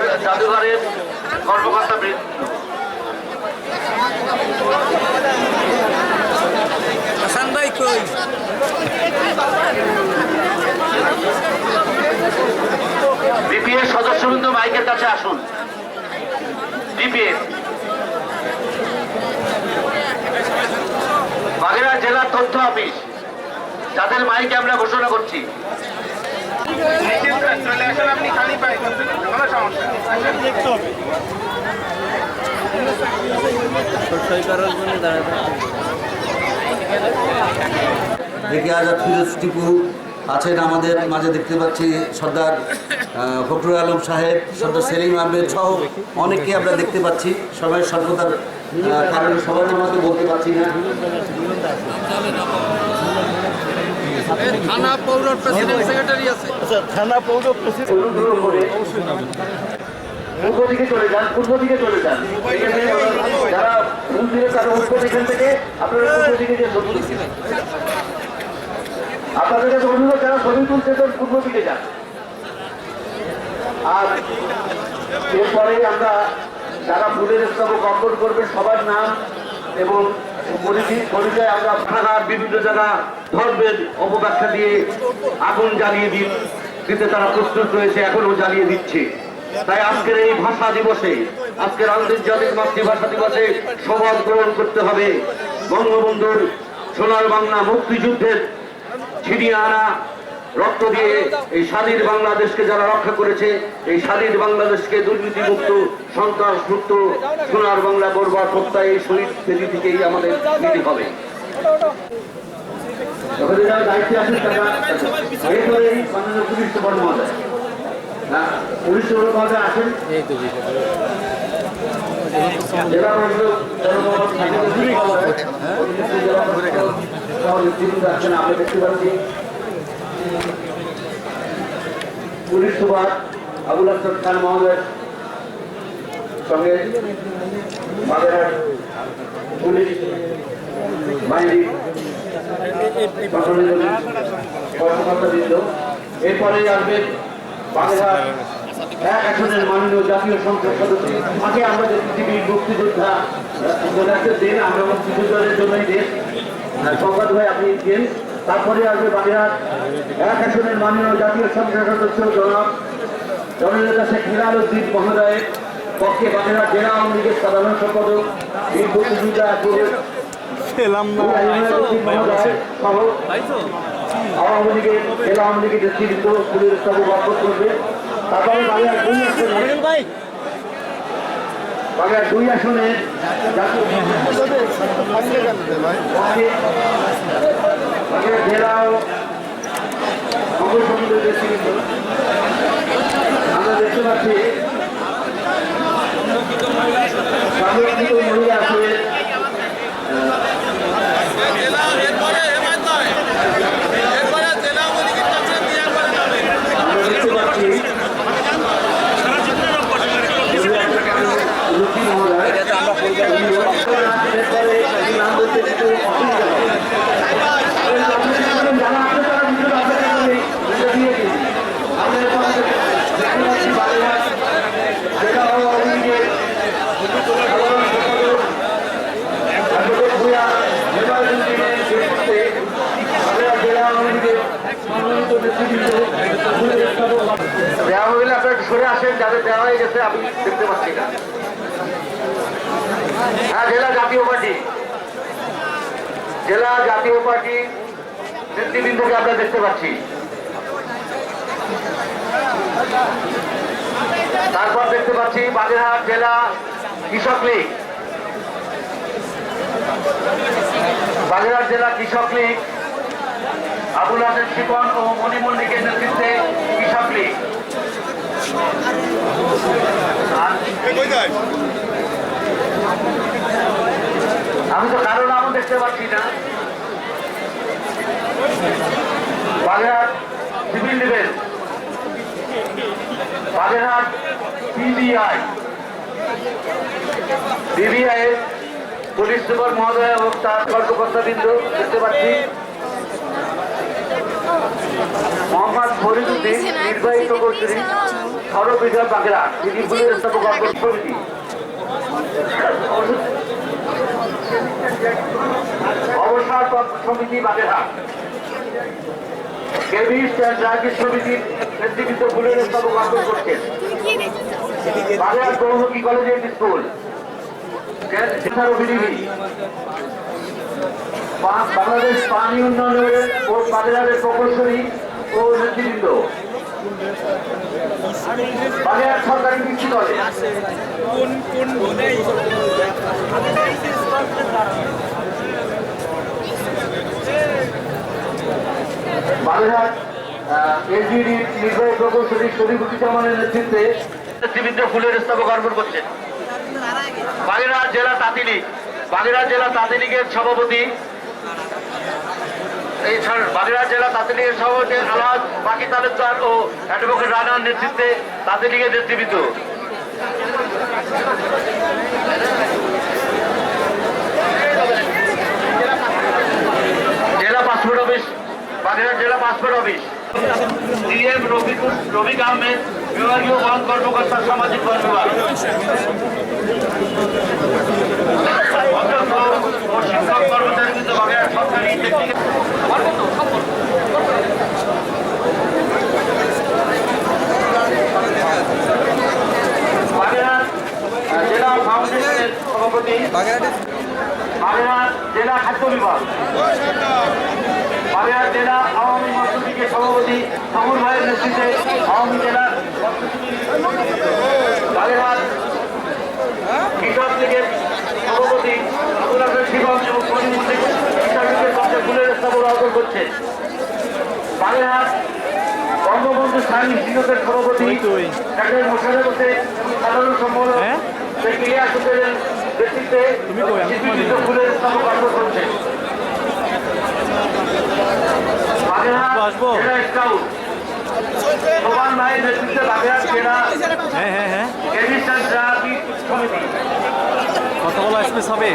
জাদুঘর জাদুঘরের কর্মকর্তা বিপিএর সদস্যবৃন্দ মাইকের কাছে আসুন। বিপিএর বাগেরহাট জেলার তথ্য অফিস যাদের মাইকে আমরা ঘোষণা করছি। দেখি আজাদ ফিরোজ টিপু আছেন আমাদের মাঝে দেখতে পাচ্ছি সর্দার ফখরুল আলম সাহেব সর্দার সেলিম আহমেদ সহ অনেককে আমরা দেখতে পাচ্ছি। সবাই আহ, কারণে সবার নাম হয়তো বলতে পারছি না। থানা পৌর প্রেসিডেন্ট সেক্রেটারি আছে। অনুগ্রহ করে পূর্ব দিকে চলে যান, পূর্ব দিকে চলে যান। যারা ফুল দিয়ে তারা উঠবেন এখান থেকে, আপনারা পূর্ব দিকে যে আপনাদের কাছে অনুরোধ, যারা ছবি তুলছে তো পূর্ব দিকে যান। আর এরপরে আমরা যারা ফুলের স্তবক অর্পণ করবে সবার নাম এবং পরিচয় আমরা থানার বিভিন্ন জায়গা ধর্মের অপব্যাখ্যা দিয়ে আগুন জ্বালিয়ে দি- দিতে তারা প্রস্তুত রয়েছে এখনও জ্বালিয়ে দিচ্ছে। তাই আজকের এই ভাষা দিবসে, আজকের আন্তর্জাতিক মাতৃভাষা দিবসে সমাজ গ্রহণ করতে হবে। বঙ্গবন্ধুর সোনার বাংলা মুক্তিযুদ্ধের ছিনিয়ে আনা রক্ত দিয়ে এই স্বাধীন বাংলাদেশকে যারা রক্ষা করেছে, এই স্বাধীন বাংলাদেশকে দুর্নীতিমুক্ত সন্ত্রাস মুক্ত সোনার বাংলা গড়বার প্রত্যয় এই শহীদ স্মৃতি থেকেই আমাদের হবে। ওখানে যারা দায়িত্বে আছেন তারা এরপরে এই মাননীয় পুলিশ সুপার মহোদয়। হ্যাঁ, পুলিশ সুপার মহোদয় আসেন। জেলা আমরা দেখতে পাচ্ছি পুলিশ সুপার আবুল হাসান খান মহোদয় সঙ্গে বাগেরহাট পুলিশ বাহিনী কর্মকর্তাবৃন্দ এরপরে আসবেন আসনের মাননীয় জাতীয় সংসদ সদস্য। আগে আমাদের পৃথিবীর মুক্তিযোদ্ধা দেন আমরা মুক্তিযোদ্ধাদের জন্যই দেন সংবাদ ভাই, আপনি দেন তারপরে আসবে বাগেরহাট। এক আসনের মাননীয় জাতীয় সংসদ সদস্য, জনাব জননেতা শেখ হিলাল উদ্দিন মহোদয়ের পক্ষে বাগেরহাট জেলা আওয়ামী লীগের সাধারণ সম্পাদক বীর মুক্তিযোদ্ধা মহোদয় সহ আওয়ামী লীগের জেলা আওয়ামী লীগের নেতৃত্ব পুলিশ করবে তারপরে বাংলার দুই আসনে বাংলার দুই আসনে জেলা আমরা দেখতে পাচ্ছি মহিলা আসলে ¡Ángel! আসেন যাদের দেওয়া হয়ে গেছে, আমি দেখতে পাচ্ছি না। হ্যাঁ জেলা জাতীয় পার্টি। জেলা জাতীয় পার্টি নেতৃবৃন্দকে আমরা দেখতে পাচ্ছি। তারপর দেখতে পাচ্ছি বাগেরহাট জেলা কৃষক লীগ। বাগেরহাট জেলা কৃষক লীগ, আবুল হাসেন শিপন ও মণি মল্লিকের নেতৃত্বে কৃষক লীগ। আমি তো কারও নামও দেখতে পাচ্ছি না। Bagerhat civil defence. Bagerhat PBI BBI police super মহোদয় এবং তার কর্মকর্তাবৃন্দ দেখতে পাচ্ছি। মোহাম্মদ ফরিদুদ্দিন নির্বাহিত তিনি স্থাপক অবসর সমিতি বাগেরহাট সমিতির নেতৃত্ব ফুলের স্থাপক অঙ্গন করছেন। বাগেরহাট বহুমুখী কলেজের স্কুল। বাংলাদেশ পানি উন্নয়নের ও বাগেরহাটের প্রকৌশলী ও নেতৃবৃন্দ। বাগেরহাট সরকারি কৃষি দলে। বাগেরহাট এসডিডি নির্বাহী প্রকৌশলী শরীফুজ্জামানের নেতৃত্বে নেতৃবৃন্দ ফুলের স্থাপক অর্পণ করছেন। বাগেরহাট জেলা তাঁতি লীগ বাগেরহাট জেলা তাঁতিলিগের সভাপতি বাগেরহাট জেলা তাঁতি লীগের সভাপতি আলহাজ বাকি তালুকদার ও অ্যাডভোকেট রানার নেতৃত্বে তাঁতি লীগের নেতৃবৃন্দ। জেলা পাসপোর্ট অফিস, বাগেরহাট জেলা passport office. DM Rafiqul Rafiq Ahmed, বিভাগীয় বন কর্মকর্তা, সামাজিক বন অধ্যক্ষ ও শিক্ষক কর্মচারীবৃন্দ বাগেরহাট সরকারি টেকনিক্যাল বাগেরহাট আহ, জেলা ফাউন্ডেশনের সভাপতি বাগেরহাট? জেলা খাদ্য বিভাগ। বাগেরহাট জেলা আওয়ামী মসজিদের সভাপতি সমুর ভাইয়ের নেতৃত্বে আওয়ামী জেলার বাগেরহাট কৃষক লীগের সভাপতি আবুল হাসান শিবম এবং করিমুদ্দিন কৃষক লীগের পক্ষে ফুলের স্থাপন অর্জন করছে। বাগেরহাট বঙ্গবন্ধু স্বামী শিক্ষকের সভাপতি ডাক্তার মোশারফ হোসেন এবং সাধারণ সম্পাদক হোসেনের নেতৃত্বে ফুলের অর্জন করছে সোমান ভাইয়ের নেতৃত্বে বাগেরহাট জেলা হ্যাঁ হ্যাঁ হ্যাঁ। ট্রাফিক কতগুলো হবে।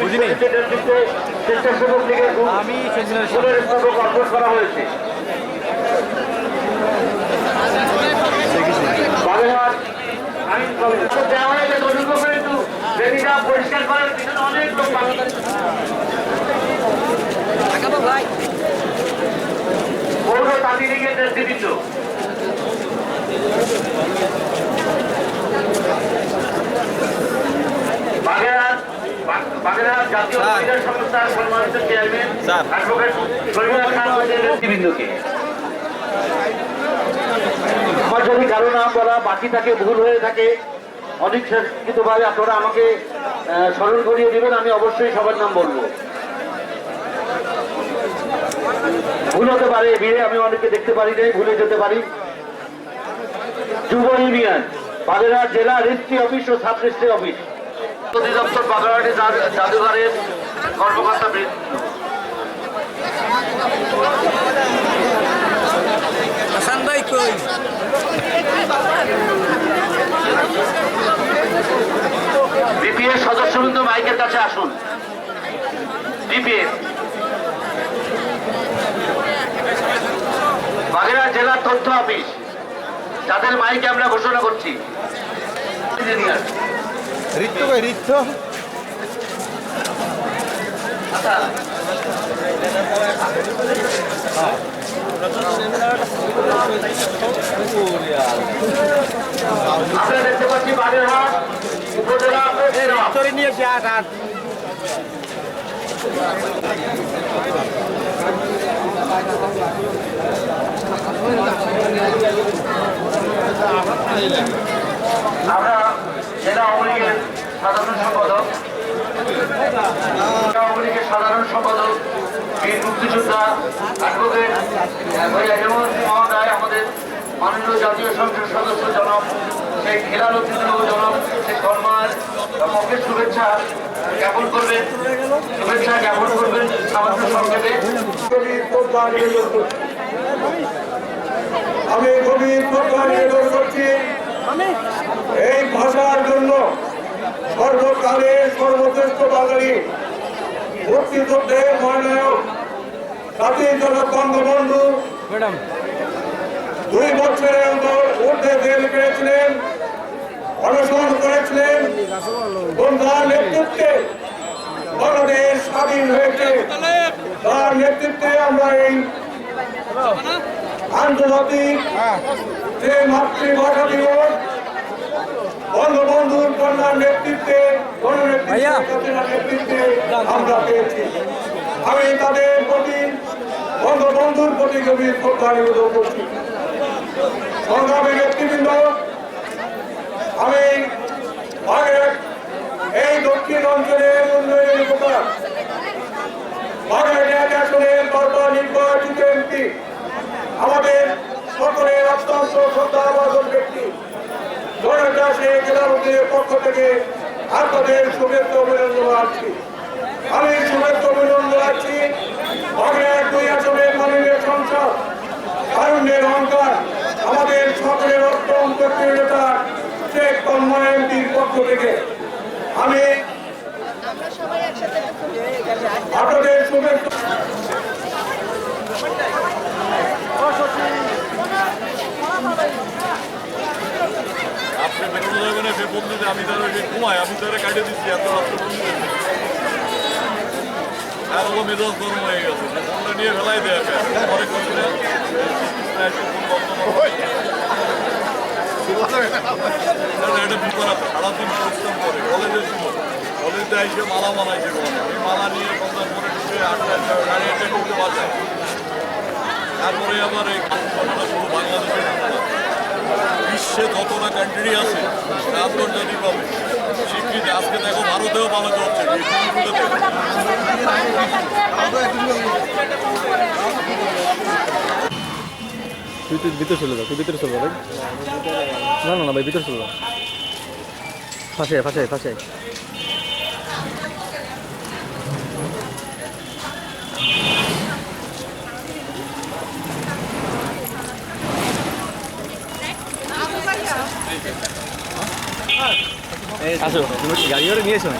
বুঝিনি। স্বেচ্ছাসেবক লীগের আমি স্থাপক অর্পণ করা হয়েছে। পরিষ্কার করার পিছনে অনেক লোক বাকি। পৌর তাঁতি লীগের নেতৃবৃন্দ। বাগেরহাট বাগ- বাগেরহাট জাতীয় মহিলা সংস্থার সম্মানিত chairman sir. Advocate Shariful Khan হোসেনের নেতৃবৃন্দকে আমার যদি কারও নাম বলা বাকি থাকে ভুল হয়ে থাকে অনেক ভাবে আপনারা আমাকে স্মরণ করিয়ে দিবেন আমি অবশ্যই সবার নাম বলব। ভুল হতে পারে ভিড়ে আমি অনেককে দেখতে পারি নাই ভুলে যেতে পারি। যুব ইউনিয়ন বাগেরহাট জেলা রেজিস্ট্রি অফিস ও সাব রেজিস্ট্রি অফিস অধিদপ্তর বাগেরহাটে জাদুঘরের কর্মকর্তা হাসান ভাই কই? বিপিএর সদস্যবৃন্দ মাইকের কাছে আসুন। বিপিএর বাগেরহাট জেলার তথ্য অফিস যাদের মাইকে আমরা ঘোষণা করছি। ইঞ্জিনিয়ার রিক্ত ভাই রিক্ত আমরা দেখতে পাচ্ছি বাগেরহাট উপজেলা নিয়ে আট আট আমরা জেলা আওয়ামী লীগের সাধারণ সম্পাদক। আওয়ামী লীগের সাধারণ সম্পাদক, বীর মুক্তিযোদ্ধা, অ্যাডভোকেট হেমন্ত মহোদয়, আমাদের মাননীয় জাতীয় সংসদ সদস্য জনক সেই খেলার অতিথি জনক সেই কর্মার পক্ষে শুভেচ্ছা জ্ঞাপন করবেন। শুভেচ্ছা জ্ঞাপন করবেন সামান্য সংক্ষেপে। আমি গভীর নিবেদন করছি সর্বশ্রেষ্ঠ বাঙালি মুক্তিযুদ্ধের মহানায়ক জাতির জনক বঙ্গবন্ধু ম্যাডাম। দুই বছরের অন্তর ঊর্ধ্বে জেল পেয়েছিলেন অনশন করেছিলেন বন্ধার নেতৃত্বে বাংলাদেশ স্বাধীন হয়েছে। তার নেতৃত্বে আমরা এই আন্তর্জাতিক যে মাতৃভাষা দিবস বঙ্গবন্ধুর কন্যার নেতৃত্বে নেতৃত্বে আমরা পেয়েছি। আমি তাদের প্রতি বঙ্গবন্ধুর প্রতি গভীর শ্রদ্ধা নিবেদন করছি। সংগ্রামী নেতৃবৃন্দ আমি আগের এই দক্ষিণ অঞ্চলের উন্নয়নের উপকার বাগেরহাট আসনের বারবার নির্বাচিত এমপি আমাদের সকলের অত্যন্ত শ্রদ্ধাভাজন ব্যক্তি। জনতা শেখ জেলাপতির পক্ষ থেকে আপনাদের শুভেচ্ছা অভিনন্দন জানাচ্ছি। আমি শুভেচ্ছা অভিনন্দন জানাচ্ছি। বাগেরহাট দুই আসনের মাননীয় সংসদ কারণের অহংকার, আমাদের সকলের অত্যন্ত প্রিয় শেখ এমপির পক্ষ থেকে আমি আমরা সবাই একসাথে আপনাদের শুভেচ্ছা আপনি বেরোনো যাবে না সে বন্ধুতে আমি তার ওই যে ঘুমাই আমি তারা কাটিয়ে দিচ্ছি এত রাত্রে বন্ধুদের ও মেজাজ গরম হয়ে গেছে। ফোনটা নিয়ে ফেলাই দেয় পরে করে। কলেজে ছিল কলেজে এসে মালা এই মালা নিয়ে সন্ধ্যা করে আটটা ঢুকতে বাজায়। তারপরে আবার এই বাংলাদেশের ঘটনা। যত না কান্ট্রি আছে আন্তর্জাতিকভাবে স্বীকৃতি আজকে দেখো ভারতেও ভালো চলছে এই তুই তুই ভিতরে চলে যাও তুই ভিতরে চলে ভাই না না না ভাই ভিতরে চলে ফাঁসে ফাঁসে ফাঁসে। আসো গাড়ি করে নিয়েছো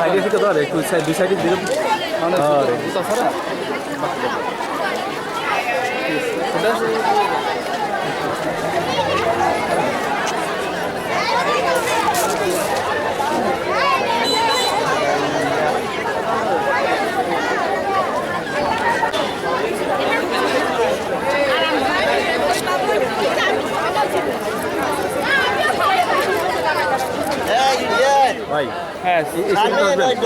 সাইডে থেকে ধর একটু দুই সাইডে দিলে জুতা ছাড়া ভাই হ্যাঁ এই সাইডে আসবেন।